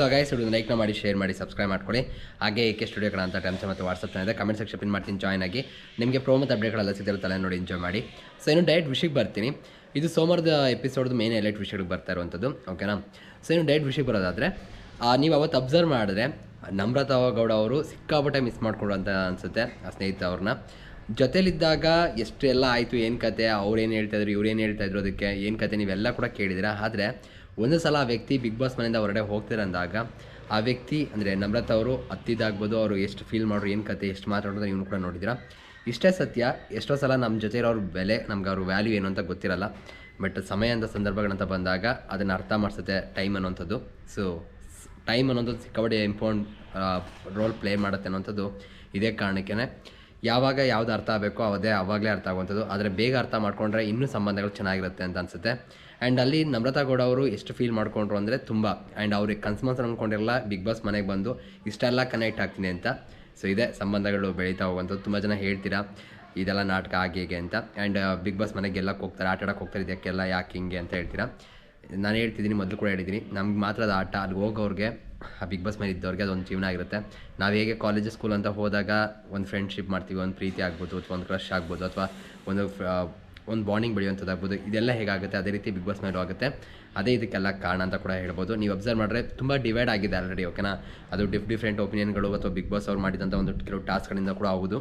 So guys ಹುಡುಗ ಲೈಕ್ನ ಮಾಡಿ share ಮಾಡಿ ಸಬ್ಸ್ಕ್ರೈಬ್ ಮಾಡ್ಕೊಳ್ಳಿ. ಹಾಗೆ ಏಕೆ ಸ್ಟುಡಿಯೋ ಕಣ ಅಂತ ಟೈಮ್ಸ್ ಮತ್ತು ವಾಟ್ಸಪ್ ಇದೆ. ಕಮೆಂಟ್ ಸೆಕ್ಷನ್ ಪಿನ್ ಮಾಡ್ತೀನಿ ಜಾಯ್ನ್ ಆಗಿ. ನಿಮಗೆ ಪ್ರೋ ಮತ್ತು ಅಪ್ಡೇಟ್ಗಳೆಲ್ಲ ಸಿಗ್ತಿರುತ್ತಲ್ಲ, ನೋಡಿ ಎಂಜಾಯ್ ಮಾಡಿ. ಸೊ ಇನ್ನು ಡೈರೆಕ್ಟ್ ವಿಷಯಕ್ಕೆ ಬರ್ತೀನಿ. ಇದು ಸೋಮವಾರದ ಎಪಿಸೋಡ್ದು ಮೇನ್ ಎಲೆಕ್ಟ್ ವಿಷಯಕ್ಕೆ ಬರ್ತಾ ಇರುವಂಥದ್ದು ಓಕೆನಾ ಸೊ ಇನ್ನು ಡೈರೆಕ್ಟ್ ವಿಷಯಕ್ಕೆ ಬರೋದಾದರೆ ನೀವು ಅವತ್ತು ಅಬ್ಸರ್ವ್ ಮಾಡಿದ್ರೆ ನಮ್ರತಾ ಗೌಡ ಅವರು ಸಿಕ್ಕಾಪಟ್ಟೆ ಮಿಸ್ ಮಾಡಿಕೊಡು ಅಂತ ಅನಿಸುತ್ತೆ, ಆ ಸ್ನೇಹಿತ ಅವ್ರನ್ನ. ಜೊತೆಯಲ್ಲಿದ್ದಾಗ ಎಷ್ಟು ಎಲ್ಲ ಆಯಿತು, ಏನು ಕತೆ ಅವ್ರು ಏನು ಹೇಳ್ತಾಯಿದ್ರು ಇವ್ರು ಏನು ಹೇಳ್ತಾಯಿದ್ರು ಅದಕ್ಕೆ, ಏನು ಕತೆ, ನೀವೆಲ್ಲ ಕೂಡ ಕೇಳಿದಿರ ಆದರೆ ಒಂದು ಸಲ ಆ ವ್ಯಕ್ತಿ ಬಿಗ್ ಬಾಸ್ ಮನೆಯಿಂದ ಹೊರಗಡೆ ಹೋಗ್ತಿರಂದಾಗ ಆ ವ್ಯಕ್ತಿ ಅಂದರೆ ನಮ್ರತ ಅವರು ಹತ್ತಿದಾಗ್ಬೋದು ಅವರು ಎಷ್ಟು ಫೀಲ್ ಮಾಡೋರು, ಏನು ಕತೆ, ಎಷ್ಟು ಮಾತಾಡೋದು ನೀವು ಕೂಡ ನೋಡಿದ್ದೀರಾ ಇಷ್ಟೇ ಸತ್ಯ, ಎಷ್ಟೋ ಸಲ ನಮ್ಮ ಜೊತೆ ಅವ್ರ ಬೆಲೆ, ನಮ್ಗೆ ಅವ್ರ ವ್ಯಾಲ್ಯೂ ಏನು ಅಂತ ಗೊತ್ತಿರಲ್ಲ. ಬಟ್ ಸಮಯ ಅಂತ ಸಂದರ್ಭಗಳಂತ ಬಂದಾಗ ಅದನ್ನು ಅರ್ಥ ಮಾಡಿಸುತ್ತೆ ಟೈಮ್ ಅನ್ನೋಂಥದ್ದು ಸೊ ಟೈಮ್ ಅನ್ನೋದು ಸಿಕ್ಕಾಪಟ್ಟೆ ಇಂಪಾರ್ಟೆಂಟ್ ರೋಲ್ ಪ್ಲೇ ಮಾಡುತ್ತೆ ಅನ್ನೋಂಥದ್ದು ಇದೇ ಕಾರಣಕ್ಕೇ ಯಾವಾಗ ಯಾವ್ದು ಅರ್ಥ ಆಗಬೇಕೋ ಅದೇ ಆವಾಗಲೇ ಅರ್ಥ ಆಗುವಂಥದ್ದು. ಆದರೆ ಬೇಗ ಅರ್ಥ ಮಾಡಿಕೊಂಡ್ರೆ ಇನ್ನೂ ಸಂಬಂಧಗಳು ಚೆನ್ನಾಗಿರುತ್ತೆ ಅಂತ ಅನಿಸುತ್ತೆ. ಆ್ಯಂಡ್ ಅಲ್ಲಿ ನಮ್ರತಾ ಗೌಡ ಅವರು ಎಷ್ಟು ಫೀಲ್ ಮಾಡ್ಕೊಂಡ್ರು ಅಂದರೆ ತುಂಬ. ಆ್ಯಂಡ್ ಅವ್ರಿಗೆ ಕನ್ಸ್ಮನ್ಸ್ ಅಂದ್ಕೊಂಡಿರಲ್ಲ ಬಿಗ್ ಬಾಸ್ ಮನೆಗೆ ಬಂದು ಇಷ್ಟೆಲ್ಲ ಕನೆಕ್ಟ್ ಆಗ್ತೀನಿ ಅಂತ. ಸೊ ಇದೆ, ಸಂಬಂಧಗಳು ಬೆಳೀತಾ ಹೋಗುವಂಥದ್ದು. ತುಂಬ ಜನ ಹೇಳ್ತೀರಾ, ಇದೆಲ್ಲ ನಾಟಕ ಆಗಿ ಹೇಗೆ ಅಂತ. ಆ್ಯಂಡ್ ಬಿಗ್ ಬಾಸ್ ಮನೆಗೆ ಹೋಗ್ತಾರೆ, ಆಟ ಆಡಕ್ಕೆ ಹೋಗ್ತಾರೆ, ಇದಕ್ಕೆಲ್ಲ ಯಾಕೆ ಹಿಂಗೆ ಅಂತ ಹೇಳ್ತೀರಾ? ನಾನು ಹೇಳ್ತಿದ್ದೀನಿ, ಮೊದಲು ಕೂಡ ಹೇಳಿದ್ದೀನಿ. ನಮ್ಗೆ ಮಾತ್ರ ಅದು ಆಟ ಅಲ್ಲಿ ಹೋಗೋರಿಗೆ, ಆ ಬಿಗ್ ಬಾಸ್ ಮೇಲೆ ಇದ್ದವ್ರಿಗೆ ಅದೊಂದು ಜೀವನ ಆಗಿರುತ್ತೆ. ನಾವು ಹೇಗೆ ಕಾಲೇಜ್ ಸ್ಕೂಲ್ ಅಂತ ಹೋದಾಗ ಒಂದು ಫ್ರೆಂಡ್ಶಿಪ್ ಮಾಡ್ತೀವಿ, ಒಂದು ಪ್ರೀತಿ ಆಗ್ಬೋದು, ಅಥವಾ ಒಂದು ಕ್ರಶ್ ಆಗ್ಬೋದು, ಅಥವಾ ಒಂದು ಒಂದು ಬಾಂಡಿಂಗ್ ಬೆಳೆಯುವಂಥದ್ದಾಗ್ಬೋದು ಇದೆಲ್ಲ ಹೇಗಾಗುತ್ತೆ? ಅದೇ ರೀತಿ ಬಿಗ್ ಬಾಸ್ ಮೇಲೂ ಆಗುತ್ತೆ. ಅದೇ ಇದಕ್ಕೆಲ್ಲ ಕಾರಣ ಅಂತ ಕೂಡ ಹೇಳ್ಬೋದು. ನೀವು ಅಬ್ಸರ್ವ್ ಮಾಡಿದ್ರೆ ತುಂಬ ಡಿವೈಡ್ ಆಗಿದೆ ಆಲ್ರೆಡಿ ಓಕೆನಾ ಅದು ಡಿಫ್ ಡಿಫ್ರೆಂಟ್ ಒಪಿನಿಯನ್ಗಳು ಅಥವಾ ಬಿಗ್ ಬಾಸ್ ಅವ್ರು ಮಾಡಿದಂಥ ಒಂದು ಕೆಲವು ಟಾಸ್ಕ್ಗಳಿಂದ ಕೂಡ ಹೌದು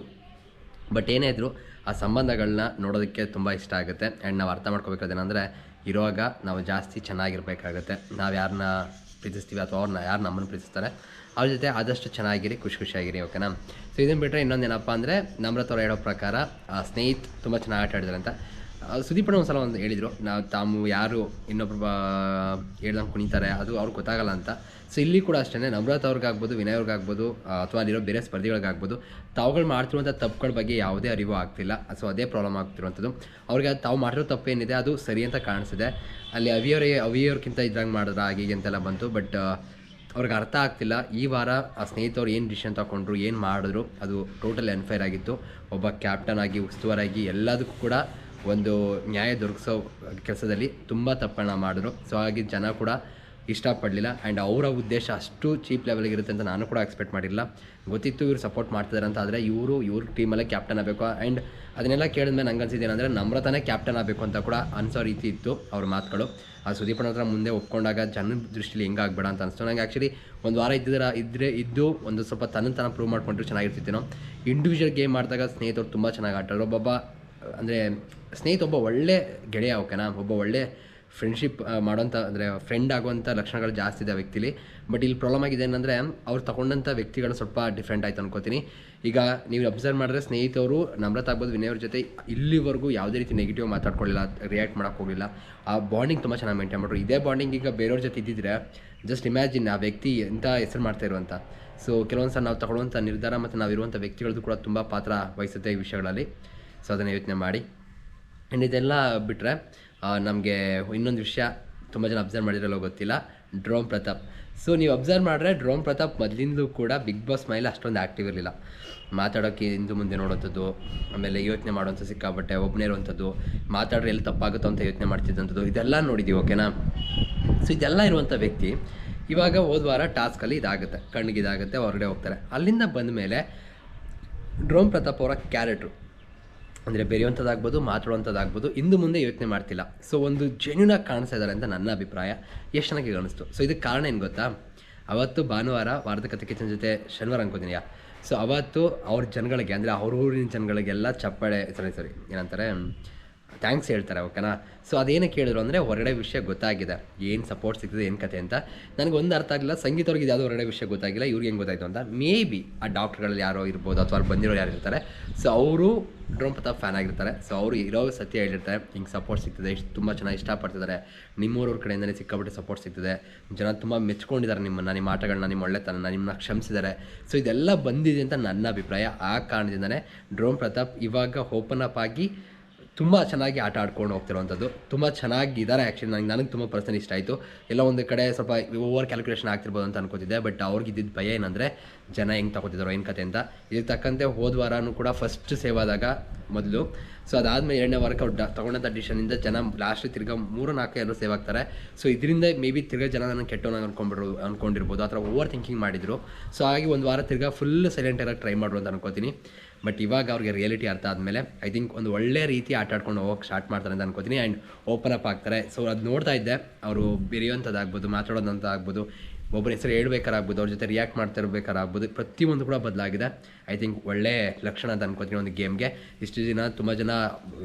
ಬಟ್ ಏನೇ ಇದ್ರೂ ಆ ಸಂಬಂಧಗಳನ್ನ ನೋಡೋದಕ್ಕೆ ತುಂಬ ಇಷ್ಟ ಆಗುತ್ತೆ. ಆ್ಯಂಡ್ ನಾವು ಅರ್ಥ ಮಾಡ್ಕೋಬೇಕಾದೇನೆಂದರೆ ಇರುವಾಗ ನಾವು ಜಾಸ್ತಿ ಚೆನ್ನಾಗಿರ್ಬೇಕಾಗುತ್ತೆ. ನಾವು ಯಾರನ್ನ ಪ್ರೀತಿಸ್ತೀವಿ ಅಥವಾ ಅವ್ರನ್ನ ಯಾರು ನಮ್ಮನ್ನು ಪ್ರೀತಿಸ್ತಾರೆ, ಅವ್ರ ಜೊತೆ ಆದಷ್ಟು ಚೆನ್ನಾಗಿರಿ, ಖುಷಿ ಖುಷಿಯಾಗಿರಿ ಓಕೆನಾ ಸೊ ಇದನ್ನು ಬಿಟ್ಟರೆ ಇನ್ನೊಂದು ಏನಪ್ಪ ಅಂದರೆ ನಮ್ರತ ಥರ ಹೇಳೋ ಪ್ರಕಾರ, ಆ ಸ್ನೇಹಿತ್ ತುಂಬ ಚೆನ್ನಾಗಿ ಆಟ ಆಡಿದಾರೆ ಅಂತ. ಆ, ಸುದೀಪ್ ಅಣ್ಣ ಒಂದು ಸಲ ಒಂದು ಹೇಳಿದರು ನಾವು ತಾವು ಯಾರು ಇನ್ನೊಬ್ರು ಹೇಳ್ದಂಗೆ ಕುಣಿತಾರೆ ಅದು ಅವ್ರಿಗೆ ಗೊತ್ತಾಗಲ್ಲ ಅಂತ. ಸೊ ಇಲ್ಲಿ ಕೂಡ ಅಷ್ಟೇ ನಮ್ರತ್ ಅವ್ರಿಗಾಗ್ಬೋದು ವಿನಯ್ ಅವ್ರಿಗಾಗ್ಬೋದು ಅಥವಾ ಅಲ್ಲಿರೋ ಬೇರೆ ಸ್ಪರ್ಧಿಗಳಿಗಾಗ್ಬೋದು ತಾವುಗಳು ಮಾಡ್ತಿರುವಂಥ ತಪ್ಪುಗಳ ಬಗ್ಗೆ ಯಾವುದೇ ಅರಿವು ಆಗ್ತಿಲ್ಲ. ಸೊ ಅದೇ ಪ್ರಾಬ್ಲಮ್ ಆಗ್ತಿರುವಂಥದ್ದು. ಅವ್ರಿಗೆ ಅದು ತಾವು ಮಾಡಿರೋ ತಪ್ಪು ಏನಿದೆ ಅದು ಸರಿ ಅಂತ ಕಾಣಿಸಿದೆ. ಅಲ್ಲಿ ಅವಿಯವರೇ ಅವಿಯವ್ರಿಗಿಂತ ಇದ್ದಂಗೆ ಮಾಡಿದ್ರೆ ಹೀಗೆ ಅಂತೆಲ್ಲ ಬಂತು ಬಟ್ ಅವ್ರಿಗೆ ಅರ್ಥ ಆಗ್ತಿಲ್ಲ. ಈ ವಾರ ಆ ಸ್ನೇಹಿತರು ಏನು ಡಿಸಿಷನ್ ತಗೊಂಡ್ರು ಏನು ಮಾಡಿದ್ರು ಅದು ಟೋಟಲ್ ಅನ್ಫೇರ್ ಆಗಿತ್ತು. ಒಬ್ಬ ಕ್ಯಾಪ್ಟನ್ ಆಗಿ ಉಸ್ತುವಾರಾಗಿ ಎಲ್ಲದಕ್ಕೂ ಕೂಡ ಒಂದು ನ್ಯಾಯ ದೊರಕಿಸೋ ಕೆಲಸದಲ್ಲಿ ತುಂಬ ತಪ್ಪನ್ನು ಮಾಡಿದ್ರು. ಸೊ ಹಾಗೆ ಜನ ಕೂಡ ಇಷ್ಟಪಡಲಿಲ್ಲ. ಆ್ಯಂಡ್ ಅವರ ಉದ್ದೇಶ ಅಷ್ಟು ಚೀಪ್ ಲೆವೆಲ್ಗೆ ಇರುತ್ತೆ ಅಂತ ನಾನು ಕೂಡ ಎಕ್ಸ್ಪೆಕ್ಟ್ ಮಾಡಿಲ್ಲ ಗೊತ್ತಿತ್ತು ಇವರು ಸಪೋರ್ಟ್ ಮಾಡ್ತಿದ್ದಾರೆ ಅಂತ, ಆದರೆ ಇವರು, ಇವ್ರ ಟೀಮಲ್ಲೇ ಕ್ಯಾಪ್ಟನ್ ಆಗಬೇಕು. ಆ್ಯಂಡ್ ಅದನ್ನೆಲ್ಲ ಕೇಳಿದ್ಮೇಲೆ ನಂಗೆ ಅನ್ಸಿದ್ದು ಏನಂದರೆ, ನಮ್ರತಾನೇ ಕ್ಯಾಪ್ಟನ್ ಆಗಬೇಕು ಅಂತ ಕೂಡ ಅನಿಸೋ ರೀತಿ ಇತ್ತು ಅವ್ರ ಮಾತುಗಳು. ಆ ಸುದೀಪನ ಹತ್ರ ಮುಂದೆ ಒಪ್ಕೊಂಡಾಗ ಜನ ದೃಷ್ಟಿಲಿ ಹೆಂಗೆ ಆಗ್ಬೇಡ ಅಂತ ಅನಿಸ್ತು. ನಂಗೆ ಆ್ಯಕ್ಚುಲಿ ಒಂದು ವಾರ ಇದ್ದಿದ್ರೆ ಇದ್ದರೆ ಇದ್ದು ಒಂದು ಸ್ವಲ್ಪ ತನ್ನ ತನ ಪ್ರೂವ್ ಮಾಡ್ಕೊಂಡ್ರೆ ನಾವು ಇಂಡಿವಿಜುವಲ್ ಗೇಮ್ ಮಾಡಿದಾಗ ಸ್ನೇಹಿತರು ತುಂಬ ಚೆನ್ನಾಗಿ ಆಟಾಡೋರು ಒಬ್ಬೊಬ್ಬ ಅಂದರೆ ಸ್ನೇಹಿತ ಒಬ್ಬ ಒಳ್ಳೆ ಗೆಳೆಯ ಓಕೆನಾ ಒಬ್ಬ ಒಳ್ಳೆ ಫ್ರೆಂಡ್ಶಿಪ್ ಮಾಡೋಂಥ ಅಂದರೆ ಫ್ರೆಂಡ್ ಆಗುವಂಥ ಲಕ್ಷಣಗಳು ಜಾಸ್ತಿ ಇದೆ ವ್ಯಕ್ತಿಲಿ. ಬಟ್ ಇಲ್ಲಿ ಪ್ರಾಬ್ಲಮ್ ಆಗಿದೆ ಏನಂದರೆ ಅವ್ರು ತಗೊಂಡಂಥ ವ್ಯಕ್ತಿಗಳು ಸ್ವಲ್ಪ ಡಿಫ್ರೆಂಟ್ ಆಯ್ತು ಅನ್ಕೋತೀನಿ. ಈಗ ನೀವು ಅಬ್ಸರ್ವ್ ಮಾಡಿದ್ರೆ ಸ್ನೇಹಿತರು ನಮ್ರತ ಆಗ್ಬೋದು ವಿನಯ್ ಅವ್ರ ಜೊತೆ ಇಲ್ಲಿವರೆಗೂ ಯಾವುದೇ ರೀತಿ ನೆಗೆಟಿವ್ ಮಾತಾಡ್ಕೊಳ್ಳಿಲ್ಲ ರಿಯಾಕ್ಟ್ ಮಾಡೋಕ್ಕೆ ಹೋಗಲಿಲ್ಲ. ಆ ಬಾಂಡಿಂಗ್ ತುಂಬ ಚೆನ್ನಾಗಿ ಮೇಂಟೈನ್ ಮಾಡ್ರು. ಇದೇ ಬಾಂಡಿಂಗ್ ಈಗ ಬೇರೆಯವ್ರ ಜೊತೆ ಇದ್ದಿದ್ರೆ ಜಸ್ಟ್ ಇಮ್ಯಾಜಿನ್ ಆ ವ್ಯಕ್ತಿ ಎಂಥ ಹೆಸರು ಮಾಡ್ತಾ ಇರುವಂಥ ಸೊ ಕೆಲವೊಂದು ಸಲ ನಾವು ತಗೊಳ್ಳುವಂಥ ನಿರ್ಧಾರ ಮತ್ತು ನಾವಿರುವಂಥ ವ್ಯಕ್ತಿಗಳದ್ದು ಕೂಡ ತುಂಬ ಪಾತ್ರ ವಹಿಸುತ್ತೆ ಈ ವಿಷಯಗಳಲ್ಲಿ. ಸೊ ಅದನ್ನು ಯೋಚನೆ ಮಾಡಿ. ಆ್ಯಂಡ್ ಇದೆಲ್ಲ ಬಿಟ್ಟರೆ ನಮಗೆ ಇನ್ನೊಂದು ವಿಷಯ ತುಂಬ ಜನ ಅಬ್ಸರ್ವ್ ಮಾಡಿರಲ್ಲೋ ಗೊತ್ತಿಲ್ಲ ಡ್ರೋಮ್ ಪ್ರತಾಪ್. ಸೊ ನೀವು ಅಬ್ಸರ್ವ್ ಮಾಡಿದ್ರೆ ಡ್ರೋಮ್ ಪ್ರತಾಪ್ ಮೊದಲಿಂದಲೂ ಕೂಡ ಬಿಗ್ ಬಾಸ್ ಮೈಲ್ ಅಷ್ಟೊಂದು ಆ್ಯಕ್ಟಿವ್ ಇರಲಿಲ್ಲ. ಮಾತಾಡೋಕ್ಕೆ ಹಿಂದೆ ಮುಂದೆ ನೋಡೋಂಥದ್ದು, ಆಮೇಲೆ ಯೋಚನೆ ಮಾಡೋಂಥ ಸಿಕ್ಕಾಪಟ್ಟೆ ಒಬ್ಬನೇ ಇರುವಂಥದ್ದು, ಮಾತಾಡ್ರೆ ಎಲ್ಲಿ ತಪ್ಪಾಗುತ್ತೋ ಅಂತ ಯೋಚನೆ ಮಾಡ್ತಿದ್ದಂಥದ್ದು, ಇದೆಲ್ಲ ನೋಡಿದ್ದೀವಿ ಓಕೆನಾ? ಸೊ ಇದೆಲ್ಲ ಇರುವಂಥ ವ್ಯಕ್ತಿ ಇವಾಗ ಹೋದ ವಾರ ಟಾಸ್ಕಲ್ಲಿ ಇದಾಗುತ್ತೆ ಕಣ್ಣಿಗೆ ಇದಾಗುತ್ತೆ ಹೊರಗಡೆ ಹೋಗ್ತಾರೆ. ಅಲ್ಲಿಂದ ಬಂದ ಮೇಲೆ ಡ್ರೋಮ್ ಪ್ರತಾಪ್ ಅವರ ಕ್ಯಾರೆಕ್ಟ್ರು ಅಂದರೆ ಬೆರೆಯುವಂಥದ್ದಾಗ್ಬೋದು ಮಾತಾಡುವಂಥದ್ದಾಗ್ಬೋದು ಇಂದು ಮುಂದೆ ಯೋಚನೆ ಮಾಡ್ತಿಲ್ಲ. ಸೊ ಒಂದು ಜೆನ್ಯೂನಾಗಿ ಕಾಣಿಸ್ತಾ ಇದ್ದಾರೆ ಅಂತ ನನ್ನ ಅಭಿಪ್ರಾಯ. ಎಷ್ಟು ಚೆನ್ನಾಗಿ ಕಾಣಿಸ್ತು ಸೊ ಇದಕ್ಕೆ ಕಾರಣ ಏನು ಗೊತ್ತಾ? ಅವತ್ತು ಭಾನುವಾರ ವಾರದ ಕತೆ ಕಿಚನ್ ಜೊತೆ ಶನಿವಾರ ಅನ್ಕೋತೀನಿ ಸೊ ಅವತ್ತು ಅವ್ರ ಜನಗಳಿಗೆ, ಅಂದರೆ ಅವ್ರ ಊರಿನ ಜನಗಳಿಗೆಲ್ಲ ಚಪ್ಪಾಳೆ ಸರಿ ಸರಿ ಏನಂತಾರೆ? ಥ್ಯಾಂಕ್ಸ್ ಹೇಳ್ತಾರೆ ಓಕೆನಾ ಸೊ ಅದೇನಕ್ಕೆ ಹೇಳಿದ್ರು ಅಂದರೆ, ಹೊರಗಡೆ ವಿಷಯ ಗೊತ್ತಾಗಿದೆ. ಏನು ಸಪೋರ್ಟ್ ಸಿಗ್ತದೆ, ಏನು ಕತೆ ಅಂತ. ನನಗೆ ಒಂದು ಅರ್ಥ ಆಗಿಲ್ಲ ಸಂಗೀತವ್ರಿಗೆ ಯಾವುದೋ ಹೊರಗಡೆ ವಿಷಯ ಗೊತ್ತಾಗಿಲ್ಲ. ಇವ್ರಿಗೆ ಹೆಂಗೆ ಗೊತ್ತಾಯಿತು ಅಂತ. ಮೇ ಬಿ ಆ ಡಾಕ್ಟ್ರುಗಳಲ್ಲಿ ಯಾರೋ ಇರ್ಬೋದು, ಅಥವಾ ಅಲ್ಲಿ ಬಂದಿರೋ ಯಾರು ಇರ್ತಾರೆ. ಸೊ ಅವರು ಡ್ರೋಮ್ ಪ್ರತಾಪ್ ಫ್ಯಾನ್ ಆಗಿರ್ತಾರೆ. ಸೊ ಅವರು ಇರೋ ಸತ್ಯ ಹೇಳಿರ್ತಾರೆ. ಹಿಂಗೆ ಸಪೋರ್ಟ್ ಸಿಗ್ತದೆ. ಇಷ್ಟು ತುಂಬ ಚೆನ್ನಾಗಿ ಇಷ್ಟಪಡ್ತಿದ್ದಾರೆ. ನಿಮ್ಮೂರವ್ರ ಕಡೆಯಿಂದಲೇ ಸಿಕ್ಕಾಪಟ್ಟೆ ಸಪೋರ್ಟ್ ಸಿಗ್ತದೆ. ಜನ ತುಂಬ ಮೆಚ್ಕೊಂಡಿದ್ದಾರೆ ನಿಮ್ಮನ್ನು, ನಿಮ್ಮ ಆಟಗಳನ್ನ ನಿಮ್ಮ ಒಳ್ಳೆತನ ನಿಮ್ಮನ್ನ ಕ್ಷಮಿಸಿದ್ದಾರೆ. ಸೊ ಇದೆಲ್ಲ ಬಂದಿದೆ ಅಂತ ನನ್ನ ಅಭಿಪ್ರಾಯ. ಆ ಕಾರಣದಿಂದನೇ ಡ್ರೋಮ್ ಪ್ರತಾಪ್ ಇವಾಗ ಓಪನ್ ಅಪ್ ಆಗಿ ತುಂಬ ಚೆನ್ನಾಗಿ ಆಟ ಆಡ್ಕೊಂಡು ಹೋಗ್ತಿರುವಂಥದ್ದು. ತುಂಬ ಚೆನ್ನಾಗಿದ್ದಾರೆ ಆ್ಯಕ್ಚುಲಿ ನನಗೆ ನನಗೆ ತುಂಬ ಪರ್ಸನ್ ಇಷ್ಟ ಆಯಿತು. ಎಲ್ಲ ಒಂದು ಕಡೆ ಸ್ವಲ್ಪ ಓವರ್ ಕ್ಯಾಲ್ಕುಲೇಷನ್ ಆಗ್ತಿರ್ಬೋದು ಅಂತ ಅನ್ಕೋತಿದ್ದೆ ಬಟ್ ಅವ್ರಿಗೆ ಇದ್ದಿದ್ದು ಭಯ ಏನಂದರೆ ಜನ ಹೆಂಗೆ ತಗೋತಿದ್ದಾರೋ ಏನು ಕತೆ ಅಂತ. ಇದಕ್ಕೆ ತಕ್ಕಂತೆ ಹೋದ ವಾರನೂ ಕೂಡ ಫಸ್ಟ್ ಸೇವ್ ಆದಾಗ ಮೊದಲು ಸೊ ಅದಾದಮೇಲೆ ಎರಡನೇ ವರ್ಕೌಟ್ ತಗೊಂಡಂಥ ಡಿಸಿಷನಿಂದ ಜನ ಲಾಸ್ಟ್ ತಿರ್ಗ ಮೂರು ನಾಲ್ಕು ಎಲ್ಲರೂ ಸೇವ್ ಆಗ್ತಾರೆ. ಸೊ ಇದರಿಂದ ಮೇ ಬಿ ತಿರ್ಗಾ ಜನ ನನ್ನ ಕೆಟ್ಟವನಾಗ ಅನ್ಕೊಂಡ್ಬಿಡ್ರು, ಅನ್ಕೊಂಡಿರ್ಬೋದು. ಆ ಥರ ಓವರ್ ಥಿಂಕಿಂಗ್ ಮಾಡಿದ್ರು. ಸೊ ಹಾಗಾಗಿ ಒಂದು ವಾರ ತಿರ್ಗಾ ಫುಲ್ ಸೈಲೆಂಟ್ ಇರೋ ಟ್ರೈ ಮಾಡು ಅಂತ ಅನ್ಕೋತೀನಿ. ಬಟ್ ಇವಾಗ ಅವ್ರಿಗೆ ರಿಯಾಲಿಟಿ ಅರ್ಥ ಆದಮೇಲೆ ಐ ಥಿಂಕ್ ಒಂದು ಒಳ್ಳೆ ರೀತಿ ಆಟ ಆಡ್ಕೊಂಡು ಹೋಗಕ್ಕೆ ಸ್ಟಾರ್ಟ್ ಮಾಡ್ತಾರೆ ಅಂತ ಅನ್ಕೋತೀನಿ. ಆ್ಯಂಡ್ ಓಪನ್ ಅಪ್ ಆಗ್ತಾರೆ. ಸೊ ಅದು ನೋಡ್ತಾ ಇದ್ದೆ. ಅವರು ಬೆರೆಯುವಂಥದ್ದಾಗ್ಬೋದು ಮಾತಾಡೋದಂತ ಆಗ್ಬೋದು ಒಬ್ಬರ ಹೆಸರು ಹೇಳ್ಬೇಕಾರಾಗ್ಬೋದು, ಅವ್ರ ಜೊತೆ ರಿಯಾಕ್ಟ್ ಮಾಡ್ತಾ ಇರಬೇಕಾರಾಗ್ಬೋದು ಪ್ರತಿಯೊಂದು ಕೂಡ ಬದಲಾಗಿದೆ. ಐ ಥಿಂಕ್ ಒಳ್ಳೆ ಲಕ್ಷಣ ಅಂತ ಅನ್ಕೋತೀನಿ ಒಂದು ಗೇಮ್ಗೆ ಇಷ್ಟು ದಿನ ತುಂಬ ಜನ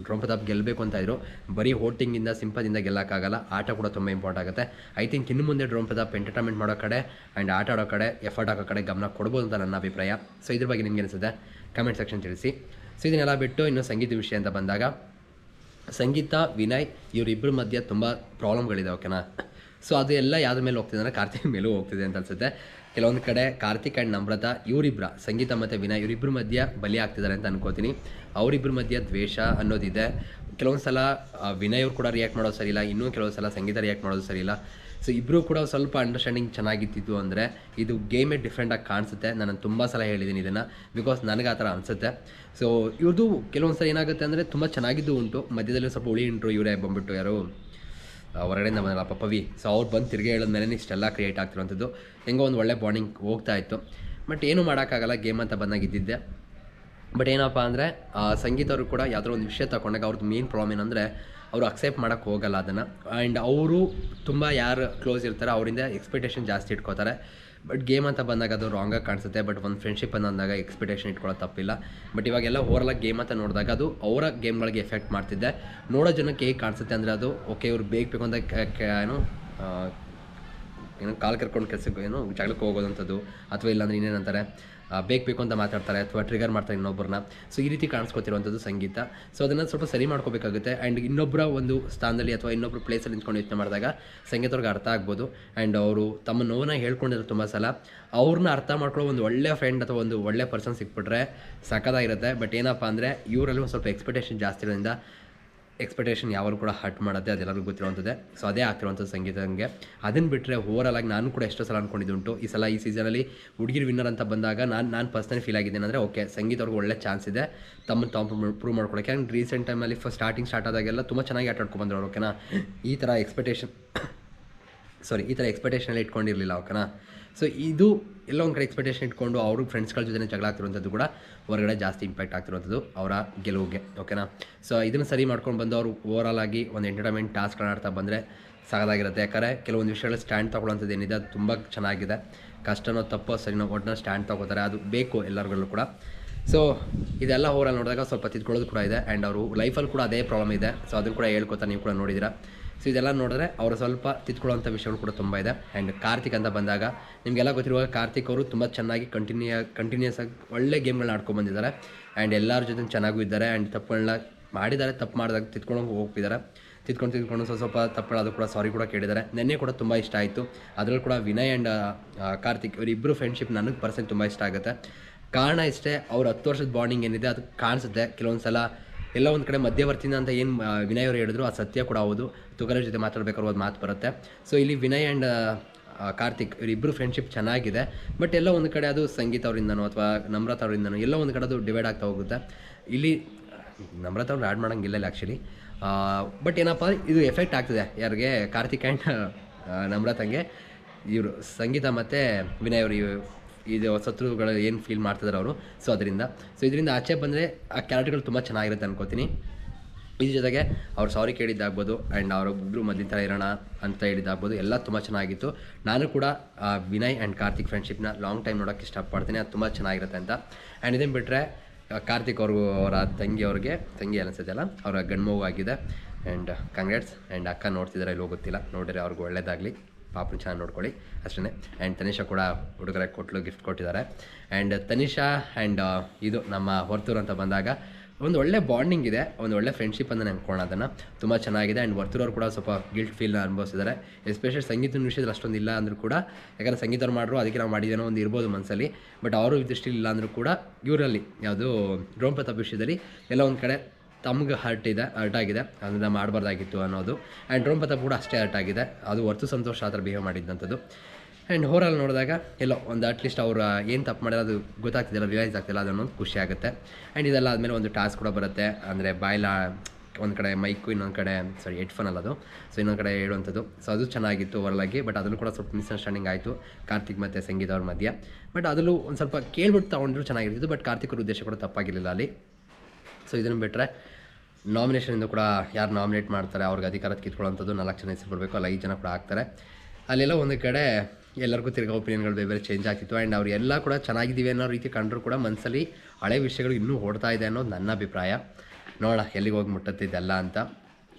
ಡ್ರೋನ್ ಪ್ರತಾಪ್ ಗೆಲ್ಲಬೇಕು ಅಂತ ಇದ್ರು. ಬರೀ ಹೋಟಿಂಗಿಂದ ಸಿಂಪದಿಂದ ಗೆಲ್ಲಕ್ಕಾಗಲ್ಲ. ಆಟ ಕೂಡ ತುಂಬ ಇಂಪಾರ್ಟ್ ಆಗುತ್ತೆ. ಐ ಥಿಂಕ್ ಇನ್ನು ಮುಂದೆ ಡ್ರೋನ್ ಪ್ರತಾಪ್ ಎಂಟರ್ಟೈನ್ಮೆಂಟ್ ಮಾಡೋ ಕಡೆ ಆ್ಯಂಡ್ ಆಟ ಆಡೋ ಕಡೆ ಎಫರ್ಟ್ ಹಾಕೋ ಕಡೆ ಗಮನ ಕೊಡ್ಬೋದು ಅಂತ ನನ್ನ ಅಭಿಪ್ರಾಯ. ಸೊ ಇದ್ರ ಬಗ್ಗೆ ನಿಮ್ಗೆ ಅನಿಸುತ್ತೆ ಕಮೆಂಟ್ ಸೆಕ್ಷನ್ ತಿಳಿಸಿ. ಸೊ ಇದನ್ನೆಲ್ಲ ಬಿಟ್ಟು ಇನ್ನು ಸಂಗೀತ ವಿಷಯ ಅಂತ ಬಂದಾಗ, ಸಂಗೀತ, ವಿನಯ್ ಇವರಿಬ್ಬರ ಮಧ್ಯೆ ತುಂಬ ಪ್ರಾಬ್ಲಮ್ಗಳಿದೆ ಓಕೆನಾ ಸೊ ಅದು ಎಲ್ಲ ಯಾವ್ದ್ರ ಮೇಲೆ ಹೋಗ್ತಿದೆ ಅಂದರೆ ಕಾರ್ತಿಕ್ ಮೇಲೂ ಹೋಗ್ತಿದೆ ಅಂತ ಅನ್ಸುತ್ತೆ. ಕೆಲವೊಂದು ಕಡೆ ಕಾರ್ತಿಕ್ ಆ್ಯಂಡ್ ನಮ್ರತಾ ಇವರಿಬ್ಬರ ಸಂಗೀತ ಮತ್ತು ವಿನಯ್ ಇವರಿಬ್ಬರ ಮಧ್ಯೆ ಬಲಿ ಆಗ್ತಿದ್ದಾರೆ ಅಂತ ಅನ್ಕೋತೀನಿ. ಅವರಿಬ್ಬರ ಮಧ್ಯೆ ದ್ವೇಷ ಅನ್ನೋದಿದೆ. ಕೆಲವೊಂದು ಸಲ ವಿನಯ್ ಅವ್ರು ಕೂಡ ರಿಯಾಕ್ಟ್ ಮಾಡೋದು ಸರಿಯಿಲ್ಲ. ಇನ್ನೂ ಕೆಲವೊಂದು ಸಲ ಸಂಗೀತ ರಿಯಾಕ್ಟ್ ಮಾಡೋದು ಸರಿಯಿಲ್ಲ. ಸೊ ಇಬ್ಬರು ಕೂಡ ಸ್ವಲ್ಪ ಅಂಡರ್ಸ್ಟ್ಯಾಂಡಿಂಗ್ ಚೆನ್ನಾಗಿತ್ತಿದ್ದು ಅಂದರೆ ಇದು ಗೇಮೇ ಡಿಫ್ರೆಂಟಾಗಿ ಕಾಣಿಸುತ್ತೆ. ನಾನು ತುಂಬ ಸಲ ಹೇಳಿದ್ದೀನಿ ಇದನ್ನು ಬಿಕಾಸ್ ನನಗೆ ಆ ಥರ ಅನಿಸುತ್ತೆ. ಸೊ ಇವ್ರದ್ದು ಕೆಲವೊಂದು ಸಲ ಏನಾಗುತ್ತೆ ಅಂದರೆ ತುಂಬ ಚೆನ್ನಾಗಿದ್ದು ಉಂಟು. ಮಧ್ಯದಲ್ಲಿ ಸ್ವಲ್ಪ ಉಳಿ ಇಂಟ್ರು ಇವರೇ ಬಂದ್ಬಿಟ್ಟು ಯಾರು. ಹೊರಗಡೆಯಿಂದ ಬಂದಲ್ಲ ಪವಿ ಸೊ ಅವ್ರು ಬಂದು ತಿರುಗಿ ಹೇಳಿದ ಮೇಲೆ ಇಷ್ಟೆಲ್ಲ ಕ್ರಿಯೇಟ್ ಆಗ್ತಿರೋಂಥದ್ದು ಹೆಂಗೋ ಒಂದು ಒಳ್ಳೆ ಬಾಂಡಿಂಗ್ ಹೋಗ್ತಾ ಇತ್ತು. ಬಟ್ ಏನೂ ಮಾಡೋಕ್ಕಾಗಲ್ಲ ಗೇಮ್ ಅಂತ ಬಂದಾಗ ಇದ್ದಿದ್ದೆ. ಬಟ್ ಏನಪ್ಪ ಅಂದರೆ ಸಂಗೀತ ಅವರು ಕೂಡ ಯಾವುದೋ ಒಂದು ವಿಷಯ ತಗೊಂಡಾಗ ಅವ್ರದ್ದು ಮೇನ್ ಪ್ರಾಬ್ಲಮ್ ಏನಂದರೆ, ಅವರು ಅಕ್ಸೆಪ್ಟ್ ಮಾಡೋಕ್ಕೆ ಹೋಗಲ್ಲ ಅದನ್ನು. ಆ್ಯಂಡ್ ಅವರು ತುಂಬ ಯಾರು ಕ್ಲೋಸ್ ಇರ್ತಾರೆ, ಅವರಿಂದ ಎಕ್ಸ್ಪೆಕ್ಟೇಷನ್ ಜಾಸ್ತಿ ಇಟ್ಕೋತಾರೆ. ಬಟ್ ಗೇಮ್ ಅಂತ ಬಂದಾಗ ಅದು ರಾಂಗಾಗಿ ಕಾಣಿಸುತ್ತೆ. ಬಟ್ ಒಂದು ಫ್ರೆಂಡ್ಶಿಪ್ ಅಂತ ಅಂದಾಗ ಎಕ್ಸ್ಪೆಕ್ಟೇಷನ್ ಇಟ್ಕೊಳ್ಳೋ ತಪ್ಪಿಲ್ಲ. ಬಟ್ ಇವಾಗೆಲ್ಲ ಆಗಿ ಗೇಮ್ ಅಂತ ನೋಡಿದಾಗ ಅದು ಅವರ ಗೇಮ್ಗಳಿಗೆ ಎಫೆಕ್ಟ್ ಮಾಡ್ತಿದ್ದೆ ನೋಡೋ ಜನಕ್ಕೆ ಹೇಗೆ ಕಾಣಿಸುತ್ತೆ ಅಂದರೆ ಅದು ಓಕೆ ಇವ್ರು ಬೇಕು ಅಂತ ಏನು ಏನೋ ಕಾಲು ಕರ್ಕೊಂಡು ಕೆಲಸಕ್ಕೆ ಏನು ಜಗಳಕ್ಕೆ ಹೋಗೋದಂಥದ್ದು ಅಥವಾ ಇಲ್ಲಾಂದ್ರೆ ಇನ್ನೇನಂತಾರೆ ಬೇಕು ಬೇಕು ಅಂತ ಮಾತಾಡ್ತಾರೆ ಅಥವಾ ಟ್ರಿಗರ್ ಮಾಡ್ತಾರೆ ಇನ್ನೊಬ್ಬರನ್ನ ಸೊ ಈ ರೀತಿ ಕಾಣಿಸ್ಕೊತಿರುವಂಥದ್ದು ಸಂಗೀತ. ಸೊ ಅದನ್ನು ಸ್ವಲ್ಪ ಸರಿ ಮಾಡ್ಕೋಬೇಕಾಗುತ್ತೆ. ಆ್ಯಂಡ್ ಇನ್ನೊಬ್ಬರ ಒಂದು ಸ್ಥಾನದಲ್ಲಿ ಅಥವಾ ಇನ್ನೊಬ್ಬರು ಪ್ಲೇಸಲ್ಲಿ ನಿಂತ್ಕೊಂಡು ಯೋಚನೆ ಮಾಡಿದಾಗ ಸಂಗೀತವ್ರಿಗೆ ಅರ್ಥ ಆಗ್ಬೋದು. ಆ್ಯಂಡ್ ಅವರು ತಮ್ಮ ನೋವನ್ನ ಹೇಳ್ಕೊಂಡಿರೋ ತುಂಬ ಸಲ ಅವ್ರನ್ನ ಅರ್ಥ ಮಾಡ್ಕೊಳ್ಳೋ ಒಂದು ಒಳ್ಳೆ ಫ್ರೆಂಡ್ ಅಥವಾ ಒಂದು ಒಳ್ಳೆ ಪರ್ಸನ್ ಸಿಕ್ಬಿಟ್ರೆ ಸಖತ್ತಾಗಿರುತ್ತೆ. ಬಟ್ ಏನಪ್ಪ ಅಂದರೆ, ಇವರಲ್ಲಿ ಸ್ವಲ್ಪ ಎಕ್ಸ್ಪೆಕ್ಟೇಷನ್ ಜಾಸ್ತಿ ಇರೋದ್ರಿಂದ ಎಕ್ಸ್ಪೆಕ್ಟೇಷನ್ ಯಾವಾಗಲೂ ಕೂಡ ಹರ್ಟ್ ಮಾಡುತ್ತೆ, ಅದೆಲ್ಲರಿಗೂ ಗೊತ್ತಿರುವಂಥದ್ದೇ. ಸೊ ಅದೇ ಆಗ್ತಿರುವಂಥದ್ದು ಸಂಗೀತಂಗೆ ಅದನ್ನು ಬಿಟ್ಟರೆ ಓವರಾಲ್ ಆಗಿ ನಾನು ಕೂಡ ಎಷ್ಟೋ ಸಲ ಅಂದ್ಕೊಂಡಿದ್ದುಂಟು ಈ ಸಲ ಈ ಸೀಸನಲ್ಲಿ ಹುಡುಗಿರು ವಿನ್ನರ್ ಅಂತ ಬಂದಾಗ ನಾನು ನಾನು ಪರ್ಸ್ನಲಿ ಫೀಲ್ ಆಗಿದ್ದೇನೆ ಅಂದರೆ ಓಕೆ ಸಂಗೀತ ಅವ್ರಿಗೆ ಒಳ್ಳೆ ಚಾನ್ಸ್ ಇದೆ. ತಮ್ಮನ್ನು ತಾವು ಪ್ರೂವ್ ಮಾಡ್ಕೊಳಕ್ಕೆ. ಯಾಕಂದ್ರೆ ರೀಸೆಂಟ್ ಟೈಮಲ್ಲಿ ಫಸ್ಟ್ ಸ್ಟಾರ್ಟಿಂಗ್ ಸ್ಟಾರ್ಟ್ ಆದಾಗೆಲ್ಲ ತುಂಬ ಚೆನ್ನಾಗಿ ಆಟ ಆಡ್ಕೊಂಡು ಬಂದರು ಓಕೆನಾ ಈ ಥರ ಎಕ್ಸ್ಪೆಕ್ಟೇಷನ್ ಸಾರಿ ಈ ಥರ ಎಕ್ಸ್ಪೆಕ್ಟೇಷನಲ್ಲಿ ಇಟ್ಕೊಂಡಿರಲಿಲ್ಲ ಓಕೆನಾ ಸೊ ಇದು ಎಲ್ಲ ಒಂದು ಕಡೆ ಎಕ್ಸ್ಪೆಕ್ಟೇಷನ್ ಇಟ್ಕೊಂಡು ಅವರು ಫ್ರೆಂಡ್ಸ್ಗಳ ಜೊತೆ ಜಗಳ ಆಗ್ತಿರುವಂಥದ್ದು ಕೂಡ ಹೊರಗಡೆ ಜಾಸ್ತಿ ಇಂಪ್ಯಾಕ್ಟ್ ಆಗ್ತಿರುವಂಥದ್ದು ಅವರ ಗೆಲುವಿಗೆ ಓಕೆನಾ ಸೊ ಇದನ್ನು ಸರಿ ಮಾಡ್ಕೊಂಡು ಬಂದು ಅವರು ಓವರಾಲ್ ಆಗಿ ಒಂದು ಎಂಟರ್ಟೈನ್ಮೆಂಟ್ ಟಾಸ್ಕ್ಗಳನ್ನ ಆಡ್ತಾ ಬಂದರೆ ಸಾಗದಾಗಿರುತ್ತೆ ಯಾಕಂದರೆ ಕೆಲವೊಂದು ವಿಷಯಗಳು ಸ್ಟ್ಯಾಂಡ್ ತೊಗೊಳ್ಳೋಂಥದ್ದು ಏನಿದೆ, ಅದು ತುಂಬ ಚೆನ್ನಾಗಿದೆ. ಕಷ್ಟನೋ ತಪ್ಪೋ ಸರಿನೋ ಒಟ್ಟಿನ ಸ್ಟ್ಯಾಂಡ್ ತೊಗೋತಾರೆ ಅದು ಬೇಕು ಎಲ್ಲರಿಗೂ ಕೂಡ. ಸೊ ಇದೆಲ್ಲ ಓವರಾಲ್ ನೋಡಿದಾಗ ಸ್ವಲ್ಪ ತಿದ್ಕೊಳ್ಳೋದು ಕೂಡ ಇದೆ. ಆ್ಯಂಡ್ ಅವರು ಲೈಫಲ್ಲಿ ಕೂಡ ಅದೇ ಪ್ರಾಬ್ಲಮ್ ಇದೆ. ಸೊ ಅದನ್ನು ಕೂಡ ಹೇಳ್ಕೊತಾರೆ ನೀವು ಕೂಡ ನೋಡಿದ್ದೀರಾ. ಸೊ ಇದೆಲ್ಲ ನೋಡಿದ್ರೆ ಅವರು ಸ್ವಲ್ಪ ತಿದ್ಕೊಳ್ಳೋಂಥ ವಿಷಯಗಳು ಕೂಡ ತುಂಬ ಇದೆ. ಆ್ಯಂಡ್ ಕಾರ್ತಿಕ್ ಅಂತ ಬಂದಾಗ ನಿಮಗೆಲ್ಲ ಗೊತ್ತಿರುವಾಗ ಕಾರ್ತಿಕ್ ಅವರು ತುಂಬ ಚೆನ್ನಾಗಿ ಕಂಟಿನ್ಯೂ ಕಂಟಿನ್ಯೂಸ್ ಆಗಿ ಒಳ್ಳೆ ಗೇಮ್ಗಳನ್ನ ಆಡ್ಕೊಂಡು ಬಂದಿದ್ದಾರೆ. ಆ್ಯಂಡ್ ಎಲ್ಲರ ಜೊತೆ ಚೆನ್ನಾಗೂ ಇದ್ದಾರೆ. ಆ್ಯಂಡ್ ತಪ್ಪುಗಳನ್ನ ಮಾಡಿದ್ದಾರೆ. ತಪ್ಪು ಮಾಡಿದಾಗ ತಿದ್ಕೊಂಡು ಹೋಗ್ತಿದ್ದಾರೆ. ತಿದ್ಕೊಂಡು ತಿದ್ಕೊಂಡು ಸ್ವಲ್ಪ ಸ್ವಲ್ಪ ತಪ್ಪುಗಳಾದ್ರು ಕೂಡ ಸಾರಿ ಕೂಡ ಕೇಳಿದ್ದಾರೆ. ನೆನ್ನೆ ಕೂಡ ತುಂಬ ಇಷ್ಟ ಆಯಿತು. ಅದರಲ್ಲೂ ಕೂಡ ವಿನಯ್ ಆ್ಯಂಡ್ ಕಾರ್ತಿಕ್ ಇವರಿಬ್ಬರು ಫ್ರೆಂಡ್ಶಿಪ್ ನನಗೆ ಪರ್ಸನ್ ತುಂಬ ಇಷ್ಟ ಆಗುತ್ತೆ. ಕಾರಣ ಇಷ್ಟೇ, ಅವ್ರ ಹತ್ತು ವರ್ಷದ ಬಾಂಡಿಂಗ್ ಏನಿದೆ, ಅದು ಕಾಣಿಸುತ್ತೆ. ಕೆಲವೊಂದು ಸಲ ಎಲ್ಲ ಒಂದು ಕಡೆ ಮಧ್ಯವರ್ತಿನ ಅಂತ ಏನು ವಿನಯ್ ಅವರು ಹೇಳಿದ್ರು, ಆ ಸತ್ಯ ಕೂಡ ಹೌದು. ತುಗರ ಜೊತೆ ಮಾತಾಡ್ಬೇಕಾದ್ರೆ ಒಂದು ಮಾತು ಬರುತ್ತೆ. ಸೊ ಇಲ್ಲಿ ವಿನಯ್ ಆ್ಯಂಡ್ ಕಾರ್ತಿಕ್ ಇವರಿಬ್ಬರು ಫ್ರೆಂಡ್ಶಿಪ್ ಚೆನ್ನಾಗಿದೆ. ಬಟ್ ಎಲ್ಲ ಒಂದು ಕಡೆ ಅದು ಸಂಗೀತ ಅವರಿಂದನೋ ಅಥವಾ ನಮ್ರತ ಅವರಿಂದನೋ ಎಲ್ಲ ಒಂದು ಕಡೆ ಅದು ಡಿವೈಡ್ ಆಗ್ತಾ ಹೋಗುತ್ತೆ. ಇಲ್ಲಿ, ನಮ್ರತ ಅವ್ರು ಆ್ಯಡ್ ಮಾಡೋಂಗಿಲ್ಲ ಇಲ್ಲ ಆ್ಯಕ್ಚುಲಿ ಬಟ್ ಏನಪ್ಪ, ಇದು ಎಫೆಕ್ಟ್ ಆಗ್ತಿದೆ. ಯಾರಿಗೆ? ಕಾರ್ತಿಕ್ ಆ್ಯಂಡ್ ನಮ್ರತಂಗೆ ಇವರು, ಸಂಗೀತ ಮತ್ತು ವಿನಯ್ ಅವರು ಇದು ಶತ್ರುಗಳು ಏನು ಫೀಲ್ ಮಾಡ್ತಿದ್ದಾರೆ ಅವರು? ಸೊ ಅದರಿಂದ. ಸೊ ಇದರಿಂದ ಆಚೆ ಬಂದರೆ ಆ ಕ್ಯಾರೆಕ್ಟರ್ಗಳು ತುಂಬ ಚೆನ್ನಾಗಿರುತ್ತೆ ಅನ್ಕೋತೀನಿ. ಇದ್ರ ಜೊತೆಗೆ ಅವ್ರು ಸಾರಿ ಕೇಳಿದ್ದಾಗ್ಬೋದು ಆ್ಯಂಡ್ ಅವರೊಬ್ಬರು ಮೊದಲಿನ ಥರ ಇರೋಣ ಅಂತ ಹೇಳಿದ್ದಾಗ್ಬೋದು, ಎಲ್ಲ ತುಂಬ ಚೆನ್ನಾಗಿತ್ತು. ನಾನು ಕೂಡ ವಿನಯ್ ಆ್ಯಂಡ್ ಕಾರ್ತಿಕ್ ಫ್ರೆಂಡ್ಶಿಪ್ನ ಲಾಂಗ್ ಟೈಮ್ ನೋಡೋಕ್ಕೆ ಇಷ್ಟಪಡ್ತೀನಿ, ಅದು ತುಂಬ ಚೆನ್ನಾಗಿರುತ್ತೆ ಅಂತ. ಆ್ಯಂಡ್ ಇದನ್ನು ಬಿಟ್ಟರೆ ಕಾರ್ತಿಕ್ ಅವ್ರಿಗೂ ಅವರ ತಂಗಿ ಅವ್ರಿಗೆ, ತಂಗಿ ಅನಿಸುತ್ತಲ್ಲ ಅವರ ಗಂಡ್ಮಗು ಆಗಿದೆ. ಆ್ಯಂಡ್ ಕಂಗ್ರಾಟ್ಸ್ ಆ್ಯಂಡ್ ಅಕ್ಕ ನೋಡ್ತಿದ್ದಾರೆ ಇಲ್ಲಿ ಗೊತ್ತಿಲ್ಲ, ನೋಡಿದರೆ ಅವ್ರಿಗೆ ಒಳ್ಳೇದಾಗಲಿ. ಪಾಪನ ಚೆನ್ನಾಗಿ ನೋಡ್ಕೊಳ್ಳಿ. ಅಷ್ಟೇ ಆ್ಯಂಡ್ ತನಿಷಾ ಕೂಡ ಹುಡುಗರ ಕೊಟ್ಲು ಗಿಫ್ಟ್ ಕೊಟ್ಟಿದ್ದಾರೆ. ಆ್ಯಂಡ್ ತನಿಷಾ ಆ್ಯಂಡ್ ಇದು ನಮ್ಮ ಹೊರ್ತೂರು ಅಂತ ಬಂದಾಗ ಒಂದು ಒಳ್ಳೆ ಬಾಂಡಿಂಗ್ ಇದೆ. ಒಂದು ಒಳ್ಳೆ ಫ್ರೆಂಡ್ಶಿಪ್ ಅಂತ ನೆನ್ಕೊಳ್ಳೋಣ ಅದನ್ನು. ತುಂಬ ಚೆನ್ನಾಗಿದೆ. ಆ್ಯಂಡ್ ವರ್ತೂರವ್ರು ಕೂಡ ಸ್ವಲ್ಪ ಗಿಲ್ಟ್ ಫೀಲ್ನ ಅನುಭವಿಸಿದ್ದಾರೆ. ಎಸ್ಪೆಷಲಿ ಸಂಗೀತದ ವಿಷಯದಲ್ಲಿ ಅಷ್ಟೊಂದು ಇಲ್ಲ ಅಂದರೂ ಕೂಡ, ಯಾಕಂದರೆ ಸಂಗೀತವ್ರು ಮಾಡ್ರು, ಅದಕ್ಕೆ ನಾವು ಮಾಡಿದ್ದೇನೋ ಒಂದು ಇರ್ಬೋದು ಮನಸ್ಸಲ್ಲಿ ಬಟ್ ಅವರು ದೃಷ್ಟಿಲಿ ಇಲ್ಲ ಅಂದರೂ ಕೂಡ, ಇವರಲ್ಲಿ ಯಾವುದು ಡ್ರೋನ್ ಪ್ರತಾಪ್ ವಿಷಯದಲ್ಲಿ ಎಲ್ಲ ಒಂದು ಕಡೆ ತಮ್ಗೆ ಹರ್ಟ್ ಇದೆ ಹರ್ಟ್ ಆಗಿದೆ, ಅದನ್ನು ಮಾಡಬಾರ್ದಾಗಿತ್ತು ಅನ್ನೋದು. ಆ್ಯಂಡ್ ಡ್ರೋನ್ ಪ್ರತಾಪ್ ಕೂಡ ಅಷ್ಟೇ ಹರ್ಟ್ ಆಗಿದೆ. ಅದು ಹೊರ್ತು ಸಂತೋಷ ಆ ಥರ ಬಿಹೇವ್ ಮಾಡಿದ್ದಂಥದ್ದು. ಆ್ಯಂಡ್ ಓವರಾಲ್ ನೋಡಿದಾಗ, ಎಲ್ಲೋ ಒಂದು ಅಟ್ಲೀಸ್ಟ್ ಅವ್ರು ಏನು ತಪ್ಪು ಮಾಡಿದ್ರೆ ಅದು ಗೊತ್ತಾಗ್ತಿಲ್ಲ ರಿಯಲೈಸ್ ಆಗ್ತಿಲ್ಲ ಅದನ್ನೊಂದು ಖುಷಿ ಆಗುತ್ತೆ. ಆ್ಯಂಡ್ ಇದೆಲ್ಲ ಆದಮೇಲೆ ಒಂದು ಟಾಸ್ಕ್ ಕೂಡ ಬರುತ್ತೆ. ಅಂದರೆ ಬಾಯ್ಲ ಒಂದು ಕಡೆ ಮೈಕು ಇನ್ನೊಂದು ಕಡೆ ಸಾರಿ ಹೆಡ್ಫೋನ್ ಅಲ್ಲ ಅದು. ಸೊ ಇನ್ನೊಂದು ಕಡೆ ಹೇಳುವಂಥದ್ದು. ಸೊ ಅದು ಚೆನ್ನಾಗಿತ್ತು ಓವರಲಾಗಿ ಬಟ್ ಅದರಲ್ಲೂ ಕೂಡ ಸ್ವಲ್ಪ ಮಿಸ್ಅಂಡರ್ಸ್ಟ್ಯಾಂಡಿಂಗ್ ಆಯಿತು. ಕಾರ್ತಿಕ್ ಮತ್ತು ಸಂಗೀತ ಅವ್ರ ಮಧ್ಯೆ. ಬಟ್ ಅದರಲ್ಲೂ ಒಂದು ಸ್ವಲ್ಪ ಕೇಳ್ಬಿಟ್ಟು ತೊಗೊಂಡ್ರು ಚೆನ್ನಾಗಿರ್ತಿತ್ತು ಬಟ್ ಕಾರ್ತಿಕ್ ಅವ್ರ ಉದ್ದೇಶ ಕೂಡ ತಪ್ಪಾಗಿರಲಿಲ್ಲ ಅಲ್ಲಿ. ಸೊ ಇದನ್ನು ಬಿಟ್ಟರೆ ನಾಮಿನೇಷನಿಂದ ಕೂಡ ಯಾರು ನಾಮಿನೇಟ್ ಮಾಡ್ತಾರೆ, ಅವ್ರಿಗೆ ಅಧಿಕಾರ ಕಿತ್ಕೊಳ್ಳೋಂಥದ್ದು ನಾಲ್ಕು ಜನ ಹೆಸರು ಬರಬೇಕು, ಅಲ್ಲಿ ಐದು ಜನ ಕೂಡ ಆಗ್ತಾರೆ. ಅಲ್ಲೆಲ್ಲ ಒಂದು ಕಡೆ ಎಲ್ಲರಿಗೂ ತಿರ್ಗಾ ಒಪಿನಿಯನ್ಗಳು ಬೇರೆ ಬೇರೆ ಚೇಂಜ್ ಆಗ್ತಿತ್ತು. ಆ್ಯಂಡ್ ಅವರೆಲ್ಲ ಕೂಡ ಚೆನ್ನಾಗಿದ್ದೀವಿ ಅನ್ನೋ ರೀತಿ ಕಂಡರೂ ಕೂಡ ಮನಸ್ಸಲ್ಲಿ ಹಳೆ ವಿಷಯಗಳು ಇನ್ನೂ ಓಡ್ತಾ ಇದೆ ಅನ್ನೋದು ನನ್ನ ಅಭಿಪ್ರಾಯ. ನೋಡೋಣ, ಎಲ್ಲಿಗೆ ಹೋಗಿ ಮುಟ್ಟತ್ತಿದ್ದೆಲ್ಲ ಅಂತ.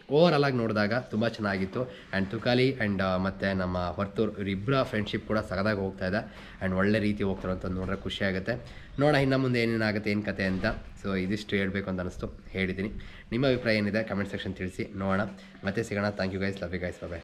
ಓವರಾಲ್ ಆಗಿ ನೋಡಿದಾಗ ತುಂಬ ಚೆನ್ನಾಗಿತ್ತು. ಆ್ಯಂಡ್ ತುಕಾಲಿ ಆ್ಯಂಡ್ ಮತ್ತು ನಮ್ಮ ಹೊರ್ತೂರ್ ಇವರಿಬ್ಬರ ಫ್ರೆಂಡ್ಶಿಪ್ ಕೂಡ ಸಗದಾಗ ಹೋಗ್ತಾ ಇದೆ. ಆ್ಯಂಡ್ ಒಳ್ಳೆ ರೀತಿ ಹೋಗ್ತಾರೆ ಅಂತ ನೋಡ್ರೆ ಖುಷಿ ಆಗುತ್ತೆ. ನೋಡೋಣ ಇನ್ನು ಮುಂದೆ ಏನೇನಾಗುತ್ತೆ, ಏನು ಕತೆ ಅಂತ. ಸೊ ಇದಿಷ್ಟು ಹೇಳಬೇಕು ಅಂತ ಅನಿಸ್ತು. ಹೇಳಿದ್ದೀನಿ ನಿಮ್ಮ ಅಭಿಪ್ರಾಯ ಏನಿದೆ ಕಮೆಂಟ್ ಸೆಕ್ಷನ್ ತಿಳಿಸಿ. ನೋಡೋಣ. ಮತ್ತೆ ಸಿಗೋಣ. Thank you guys love you guys bye